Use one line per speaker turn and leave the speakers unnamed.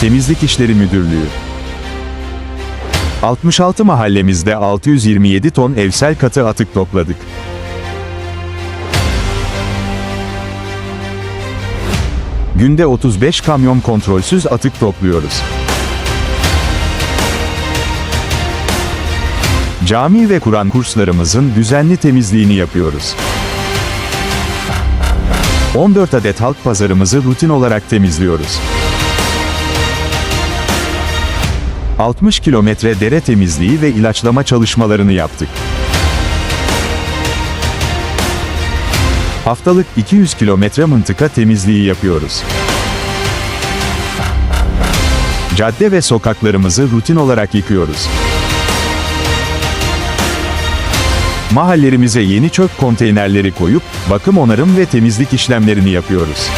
Temizlik İşleri Müdürlüğü 66 mahallemizde 627 ton evsel katı atık topladık. Günde 35 kamyon kontrolsüz atık topluyoruz. Cami ve Kur'an kurslarımızın düzenli temizliğini yapıyoruz. 14 adet halk pazarımızı rutin olarak temizliyoruz. 60 kilometre dere temizliği ve ilaçlama çalışmalarını yaptık. Haftalık 200 kilometre mıntıka temizliği yapıyoruz. Cadde ve sokaklarımızı rutin olarak yıkıyoruz. Mahallerimize yeni çöp konteynerleri koyup bakım onarım ve temizlik işlemlerini yapıyoruz.